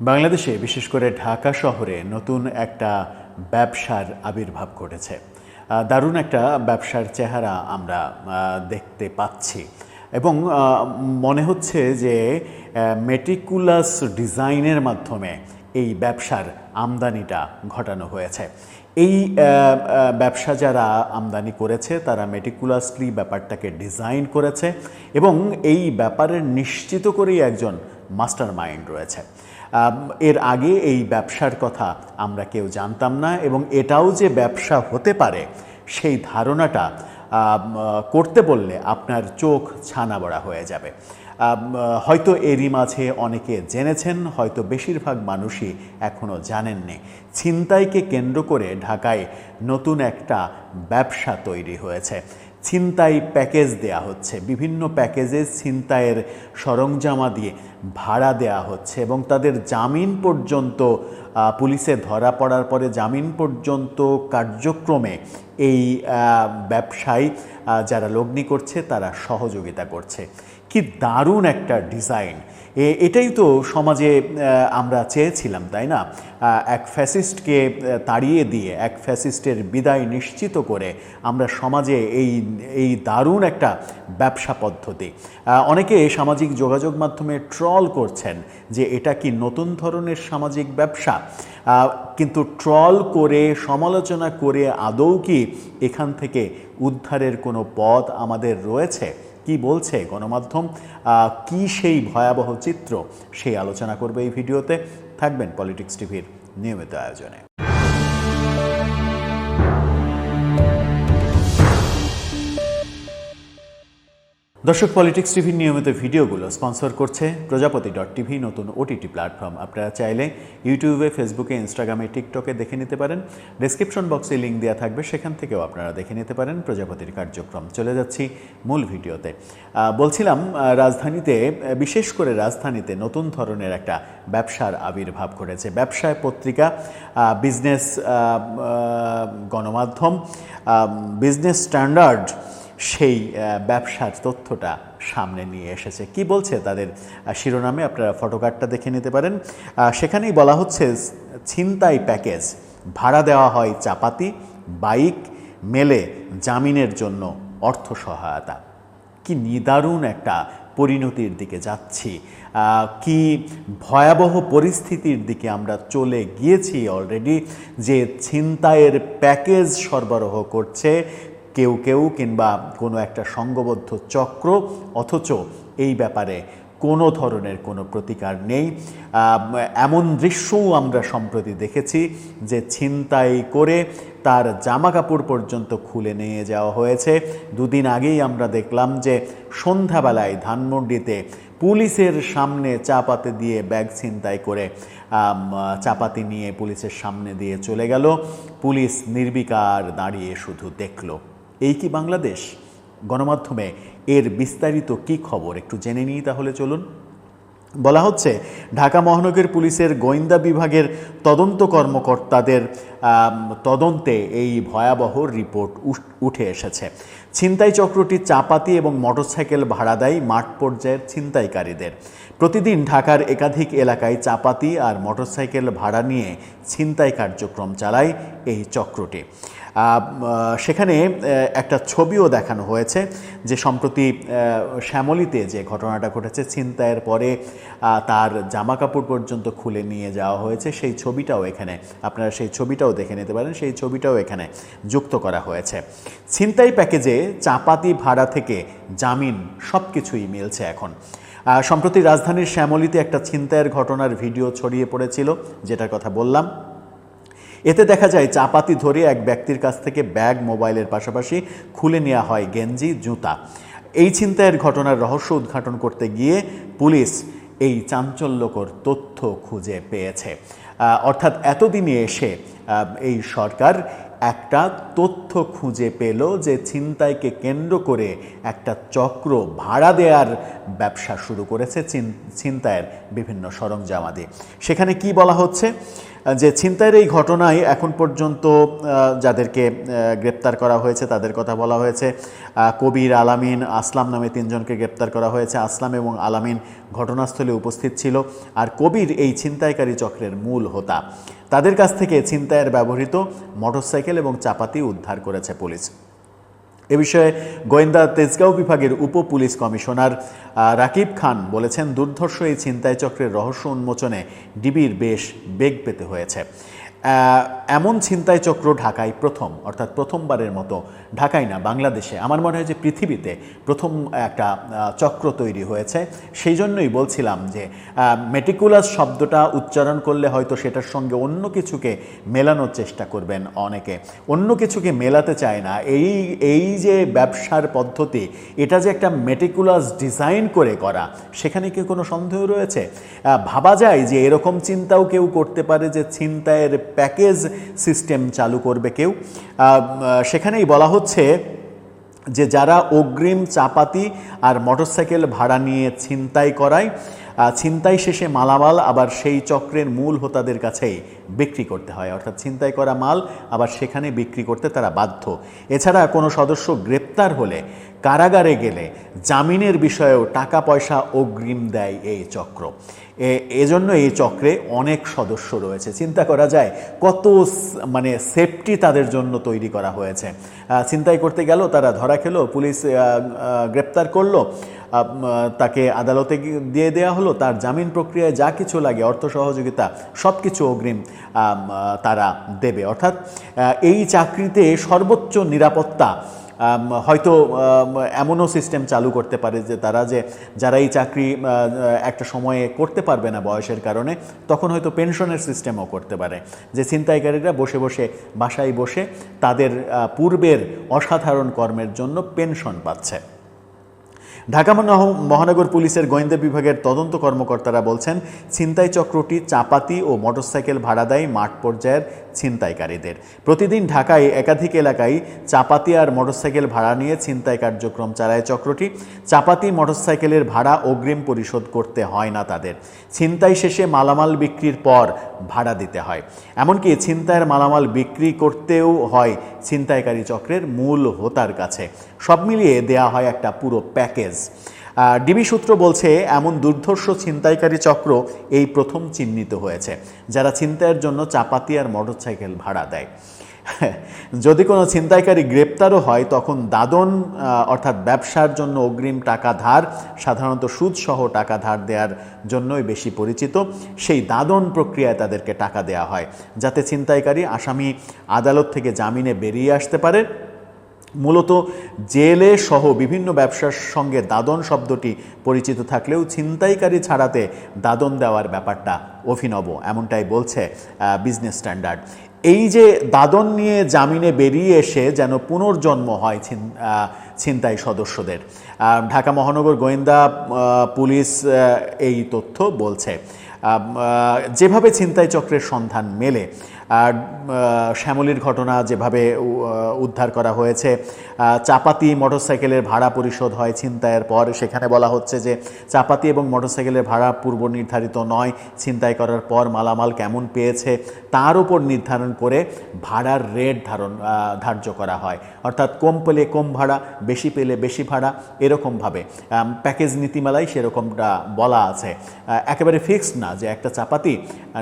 বাংলাদেশে, বিশেষ করে ঢাকা শহরে, নতুন একটা ব্যবসার আবির্ভাব ঘটেছে। দারুণ একটা ব্যবসার চেহারা আমরা দেখতে পাচ্ছি। এবং মনে হচ্ছে যে মেটিকুলাস ডিজাইনের মাধ্যমে এই ব্যবসার আমদানিটা ঘটানো হয়েছে। এই ব্যবসা যারা আমদানি করেছে, তারা মেটিকুলাসলি ব্যাপারটাকে ডিজাইন করেছে এবং এই ব্যাপারের নিশ্চিত করেই একজন মাস্টার মাইন্ড রয়েছে। এর আগে এই ব্যবসার কথা আমরা কেউ জানতাম না এবং এটাও যে ব্যবসা হতে পারে, সেই ধারণাটা করতে বললে আপনার চোখ ছানা বড়া হয়ে যাবে। হয়তো এরই মাঝে অনেকে জেনেছেন, হয়তো বেশিরভাগ মানুষই এখনও জানেননি। ছিনতাইকে কেন্দ্র করে ঢাকায় নতুন একটা ব্যবসা তৈরি হয়েছে। ছিনতাই প্যাকেজ দেয়া হচ্ছে। বিভিন্ন প্যাকেজে ছিনতাইয়ের সরঞ্জামা দিয়ে ভাড়া দেয়া হচ্ছে এবং তাদের জামিন পর্যন্ত পুলিশে ধরা পড়ার পরে জামিন পর্যন্ত কার্যক্রমে এই ব্যবসায়ী যারা লগ্নি করছে তারা সহযোগিতা করছে। কি দারুণ একটা ডিজাইন! এটাই তো সমাজে আমরা চেয়েছিলাম, তাই না? এক ফ্যাসিস্টকে তাড়িয়ে দিয়ে, এক ফ্যাসিস্টের বিদায় নিশ্চিত করে আমরা সমাজে এই এই দারুণ একটা ব্যবসা পদ্ধতি। অনেকে সামাজিক যোগাযোগ মাধ্যমে ট্রল করছেন যে এটা কি নতুন ধরনের সামাজিক ব্যবসা? কিন্তু ট্রল করে, সমালোচনা করে আদৌ কি এখান থেকে উদ্ধারের কোনো পথ আমাদের রয়েছে? কি বলছে গণমাধ্যম কি সেই ভয়াবহ চিত্র, সেই আলোচনা করবে এই ভিডিওতে। থাকবেন পলিটিক্স টিভির নিয়মিত আয়োজনে। দর্শক পলিটিক্স টিভির নিয়মিত ভিডিওগুলো স্পন্সর করছে প্রজাপতি ডট টিভি, নতুন ওটিটি প্ল্যাটফর্ম আপনারা চাইলে ইউটিউবে ফেসবুকে ইনস্টাগ্রামে টিকটকে দেখে নিতে পারেন। ডেসক্রিপশন বক্সে লিঙ্ক দেওয়া থাকবে, সেখান থেকেও আপনারা দেখে নিতে পারেন প্রজাপতির কার্যক্রম। চলে যাচ্ছি মূল ভিডিওতে। বলছিলাম রাজধানীতে বিশেষ করে রাজধানীতে নতুন ধরনের একটা ব্যবসার আবির্ভাব ঘটেছে। ব্যবসায় পত্রিকা বিজনেস গণমাধ্যম বিজনেস স্ট্যান্ডার্ড সেই ব্যবসার তথ্যটা সামনে নিয়ে এসেছে। কি বলছে তাদের শিরোনামে আপনারা ফটোকার্ডটা দেখে নিতে পারেন। সেখানেই বলা হচ্ছে, ছিনতাই প্যাকেজ, ভাড়া দেওয়া হয় চাপাতি, বাইক মেলে জামিনের জন্য অর্থ সহায়তা কি নিদারুণ একটা পরিণতির দিকে যাচ্ছি। কি ভয়াবহ পরিস্থিতির দিকে আমরা চলে গিয়েছি অলরেডি, যে ছিনতাইয়ের প্যাকেজ সরবরাহ করছে কেউ কেউ কিংবা কোনো একটা সংঘবদ্ধ চক্র, অথচ এই ব্যাপারে কোনো ধরনের কোনো প্রতিকার নেই। এমন দৃশ্যও আমরা সম্প্রতি দেখেছি যে ছিনতাই করে তার জামা কাপড় পর্যন্ত খুলে নিয়ে যাওয়া হয়েছে। দুদিন আগেই আমরা দেখলাম যে সন্ধ্যাবেলায় ধানমন্ডিতে পুলিশের সামনে চাপাতে দিয়ে ব্যাগ ছিনতাই করে চাপাতি নিয়ে পুলিশের সামনে দিয়ে চলে গেল। পুলিশ নির্বিকার দাঁড়িয়ে শুধু দেখল। এই কি বাংলাদেশ? গণমাধ্যমে এর বিস্তারিত কি খবর? একটু জেনে নিই তাহলে চলুন। বলা হচ্ছে, ঢাকা মহানগর পুলিশের গোয়েন্দা বিভাগের তদন্ত কর্মকর্তাদের তদন্তে এই ভয়াবহ রিপোর্ট উঠে এসেছে। ছিনতাই চক্রটি চাপাতি এবং মোটরসাইকেল ভাড়া দেয় মাঠ পর্যায়ের ছিনতাইকারীদের। প্রতিদিন ঢাকার একাধিক এলাকায় চাপাতি আর মোটরসাইকেল ভাড়া নিয়ে ছিনতাই কার্যক্রম চালায় এই চক্রটি। সেখানে একটা ছবিও দেখানো হয়েছে যে সম্প্রতি শ্যামলীতে যে ঘটনাটা ঘটেছে, ছিনতাইয়ের পরে তার জামা কাপড় পর্যন্ত খুলে নিয়ে যাওয়া হয়েছে। সেই ছবিটাও এখানে, আপনারা সেই ছবিটাও দেখে নিতে পারেন, সেই ছবিটাও এখানে যুক্ত করা হয়েছে। ছিনতাই প্যাকেজে চাপাতি ভাড়া থেকে জামিন সব কিছুই মিলছে এখন। সম্প্রতি রাজধানীর শ্যামলীতে একটা ছিনতাইয়ের ঘটনার ভিডিও ছড়িয়ে পড়েছিল, যেটার কথা বললাম। এতে দেখা যায় চাপাতি ধরে এক ব্যক্তির কাছ থেকে ব্যাগ মোবাইলের পাশাপাশি খুলে নেওয়া হয় গেঞ্জি, জুতা। এই ছিনতাইয়ের ঘটনার রহস্য উদ্ঘাটন করতে গিয়ে পুলিশ এই চাঞ্চল্যকর তথ্য খুঁজে পেয়েছে। অর্থাৎ এতদিনে এসে এই সরকার একটা তথ্য খুঁজে পেল যে ছিনতাইকে কেন্দ্র করে একটা চক্র ভাড়া দেওয়ার ব্যবসা শুরু করেছে ছিনতাইয়ের বিভিন্ন সরঞ্জামাদি। সেখানে কি বলা হচ্ছে? যে ছিনতাইয়ের এই ঘটনায় এখন পর্যন্ত যাদেরকে গ্রেপ্তার করা হয়েছে তাদের কথা বলা হয়েছে। কবির আলামিন আসলাম নামে তিনজনকে গ্রেপ্তার করা হয়েছে। আসলাম এবং আলামিন ঘটনাস্থলে উপস্থিত ছিল। আর কবির এই ছিনতাইকারী চক্রের মূল হোতা। তাদের কাছ থেকে ছিনতাইয়ের ব্যবহৃত মোটরসাইকেল এবং চাপাতি উদ্ধার করেছে পুলিশ। এ বিষয়ে গোয়েন্দা তেজগাঁও বিভাগের উপ পুলিশ কমিশনার রাকিব খান বলেছেন, দুর্ধর্ষ এই ছিনতাই চক্রের রহস্য উন্মোচনে ডিবির বেশ বেগ পেতে হয়েছে। এমন ছিনতাই চক্র ঢাকায় প্রথম, অর্থাৎ প্রথমবারের মতো ঢাকায় না, বাংলাদেশে। আমার মনে হয় যে পৃথিবীতে প্রথম একটা চক্র তৈরি হয়েছে। সেই জন্যই বলছিলাম যে মেটিকুলাস শব্দটা উচ্চারণ করলে হয়তো সেটার সঙ্গে অন্য কিছুকে মেলানোর চেষ্টা করবেন অনেকে। অন্য কিছুকে মেলাতে চায় না। এই এই যে ব্যবসার পদ্ধতি, এটা যে একটা মেটিকুলাস ডিজাইন করে করা, সেখানে কি কোনো সন্দেহ রয়েছে? ভাবা যায় যে এরকম চিন্তাও কেউ করতে পারে যে ছিনতাইয়ের প্যাকেজ সিস্টেম চালু করবে কেউ। সেখানেই বলা হচ্ছে যে যারা অগ্রিম চাপাতি আর মোটরসাইকেল ভাড়া নিয়ে ছিনতাই করায় ছিনতাই শেষে মালামাল আবার সেই চক্রের মূল হোতাদের কাছেই বিক্রি করতে হয়। অর্থাৎ ছিনতাই করা মাল আবার সেখানে বিক্রি করতে তারা বাধ্য। এছাড়া কোনো সদস্য গ্রেপ্তার হলে কারাগারে গেলে জামিনের বিষয়েও টাকা পয়সা অগ্রিম দেয় এই চক্র। এজন্য এই চক্রে অনেক সদস্য রয়েছে। চিন্তা করা যায় কত মানে সেফটি তাদের জন্য তৈরি করা হয়েছে। আহ, ছিনতাই করতে গেল তারা ধরা খেলো পুলিশ গ্রেপ্তার করল তাকে আদালতে দিয়ে দেওয়া হলো তার জামিন প্রক্রিয়ায় যা কিছু লাগে অর্থ সহযোগিতা সব কিছু অগ্রিম তারা দেবে। অর্থাৎ এই চাকরিতে সর্বোচ্চ নিরাপত্তা হয়তো এমনও সিস্টেম চালু করতে পারে যে তারা যে, যারা এই চাকরি একটা সময়ে করতে পারবে না বয়সের কারণে, তখন হয়তো পেনশনের সিস্টেমও করতে পারে। যে ছিনতাইকারীরা বসে বসে বাসায় বসে তাদের পূর্বের অসাধারণ কর্মের জন্য পেনশন পাচ্ছে। ঢাকা মহ- মহানগর পুলিশের গোয়েন্দা বিভাগের তদন্ত কর্মকর্তারা বলছেন, ছিনতাই চক্রটি চাপাতি ও মোটরসাইকেল ভাড়া দেয় মাঠ পর্যায়ের ছিনতাইকারীদের। প্রতিদিন ঢাকায় একাধিক এলাকায় চাপাতি আর মোটরসাইকেল ভাড়া নিয়ে ছিনতাই কার্যক্রম চালায় চক্রটি। চাপাতি, মোটরসাইকেলের ভাড়া অগ্রিম পরিশোধ করতে হয় না তাদের। ছিনতাই শেষে মালামাল বিক্রির পর ভাড়া দিতে হয়। এমনকি ছিনতাইয়ের মালামাল বিক্রি করতেও হয় ছিনতাইকারী চক্রের মূল হোতার কাছে। সব মিলিয়ে দেয়া হয় একটা পুরো প্যাকেজ। ডিবি সূত্র বলছে, এমন দুর্ধর্ষ ছিনতাইকারী চক্র এই প্রথম চিহ্নিত হয়েছে, যারা ছিনতাইয়ের জন্য চাপাতি আর মোটরসাইকেল ভাড়া দেয়। যদি কোনো ছিনতাইকারী গ্রেপ্তারও হয়, তখন দাদন অর্থাৎ ব্যবসার জন্য অগ্রিম টাকা ধার, সাধারণত সুদসহ টাকা ধার দেওয়ার জন্যই বেশি পরিচিত, সেই দাদন প্রক্রিয়ায় তাদেরকে টাকা দেওয়া হয়, যাতে ছিনতাইকারী আসামি আদালত থেকে জামিনে বেরিয়ে আসতে পারে। মূলত জেলে সহ বিভিন্ন ব্যবসার সঙ্গে দাদন শব্দটি পরিচিত থাকলেও ছিনতাইকারী ছাড়াতে দাদন দেওয়ার ব্যাপারটা অভিনব, এমনটাই বলছে বিজনেস স্ট্যান্ডার্ড এই যে দাদন নিয়ে জামিনে বেরিয়ে এসে যেন পুনর্জন্ম হয় ছিন ছিনতাই সদস্যদের। ঢাকা মহানগর গোয়েন্দা পুলিশ এই তথ্য বলছে। যেভাবে ছিনতাই চক্রের সন্ধান মেলে শ্যামলীর ঘটনা যেভাবে উদ্ধার করা হয়েছে চাপাতি মোটরসাইকেলের ভাড়া পরিশোধ হয় ছিনতাইয়ের পর। সেখানে বলা হচ্ছে যে, চাপাতি এবং মোটরসাইকেলের ভাড়া পূর্ব নির্ধারিত নয়, ছিনতাই করার পর মালামাল কেমন পেয়েছে তার উপর নির্ধারণ করে ভাড়ার রেট ধারণ ধার্য করা হয়। অর্থাৎ কম পেলে কম ভাড়া, বেশি পেলে বেশি ভাড়া, এরকমভাবে। প্যাকেজ নীতিমালায় সেরকমটা বলা আছে। একেবারে ফিক্সড না যে একটা চাপাতি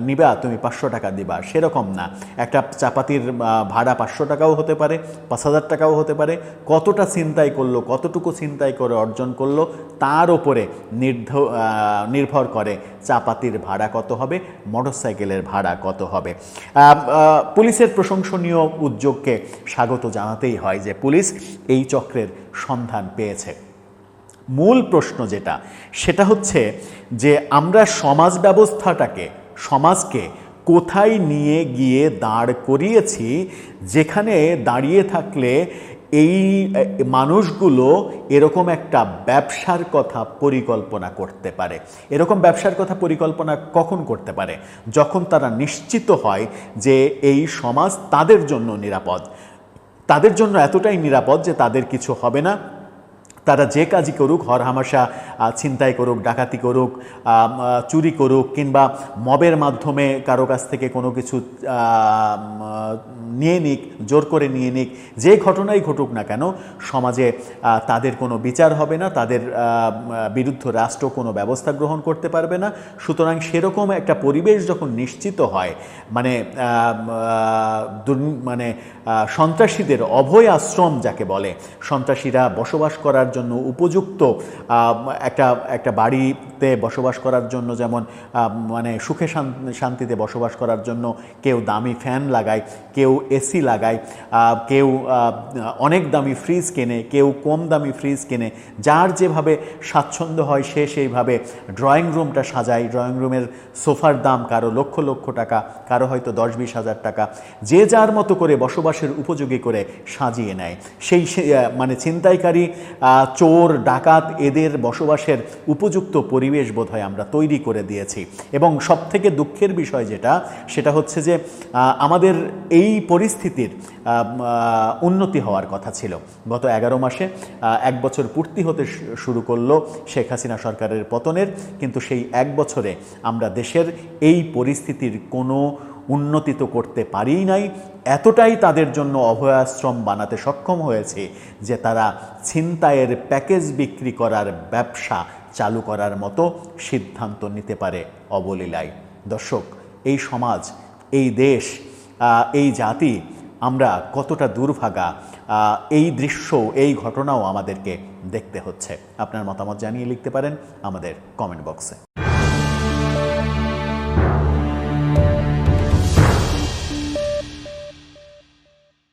নিবা, তুমি পাঁচশো টাকা দিবা, সেরকম না। একটা চাপাতির ভাড়া পাঁচশো টাকাও হতে পারে, পাঁচ হাজার টাকাও হতে পারে। কতটা চিন্তাই করল, কতটুকু চিন্তাই করে অর্জন করল, তার ওপরে নির্ধ নির্ভর করে চাপাতির ভাড়া কত হবে, মোটরসাইকেলের ভাড়া কত হবে। পুলিশের প্রশংসনীয় উদ্যোগকে স্বাগত জানাতেই হয় যে পুলিশ এই চক্রের সন্ধান পেয়েছে। মূল প্রশ্ন যেটা, সেটা হচ্ছে যে আমরা সমাজ ব্যবস্থাটাকে, সমাজকে কোথায় নিয়ে গিয়ে দাঁড় করিয়েছি? যেখানে দাঁড়িয়ে থাকলে এই মানুষগুলো এরকম একটা ব্যবসার কথা পরিকল্পনা করতে পারে। এরকম ব্যবসার কথা পরিকল্পনা কখন করতে পারে? যখন তারা নিশ্চিত হয় যে এই সমাজ তাদের জন্য নিরাপদ। তাদের জন্য এতটাই নিরাপদ যে তাদের কিছু হবে না। তারা যে কাজই করুক, হরহামাশা ছিনতাই করুক, ডাকাতি করুক চুরি করুক কিংবা মবের মাধ্যমে কারও কাছ থেকে কোনো কিছু নিয়ে নিক, জোর করে নিয়ে নিক, যে ঘটনাই ঘটুক না কেন, সমাজে তাদের কোনো বিচার হবে না, তাদের বিরুদ্ধ রাষ্ট্র কোনো ব্যবস্থা গ্রহণ করতে পারবে না। সুতরাং সেরকম একটা পরিবেশ যখন নিশ্চিত হয় মানে মানে সন্ত্রাসীদের অভয় আশ্রম যাকে বলে, সন্ত্রাসীরা বসবাস করার জন্য উপযুক্ত একটা একটা বাড়িতে বসবাস করার জন্য, যেমন মানে সুখে শান- শান্তিতে বসবাস করার জন্য কেউ দামি ফ্যান লাগায়, কেউ এসি লাগায় কেউ অনেক দামি ফ্রিজ কেনে, কেউ কম দামি ফ্রিজ কেনে, যার যেভাবে স্বাচ্ছন্দ্য হয় সে সেইভাবে ড্রয়িং রুমটা সাজায়। ড্রয়িং রুমের সোফার দাম কারও লক্ষ লক্ষ টাকা, কারও হয়তো দশ, বিশ হাজার টাকা। যে যার মতো করে বসবাসের উপযোগী করে সাজিয়ে নেয়। সেই মানে ছিনতাইকারী চোর, ডাকাত এদের বসবাসের উপযুক্ত পরিবেশ বোধহয় আমরা তৈরি করে দিয়েছি। এবং সব থেকে দুঃখের বিষয় যেটা, সেটা হচ্ছে যে আমাদের এই পরিস্থিতির উন্নতি হওয়ার কথা ছিল। গত এগারো মাসে এক বছর পূর্তি হতে শুরু করল শেখ হাসিনা সরকারের পতনের। কিন্তু সেই এক বছরে আমরা দেশের এই পরিস্থিতির কোনো উন্নতি তো করতে পারিই নাই। এতটাই তাদের জন্য অভয়াশ্রম বানাতে সক্ষম হয়েছে যে তারা ছিনতাইয়ের প্যাকেজ বিক্রি করার ব্যবসা চালু করার মতো সিদ্ধান্ত নিতে পারে অবলীলায়। দর্শক, এই সমাজ, এই দেশ এই জাতি আমরা কতটা দুর্ভাগা এই দৃশ্য, এই ঘটনাও আমাদেরকে দেখতে হচ্ছে। আপনার মতামত জানিয়ে লিখতে পারেন আমাদের কমেন্ট বক্সে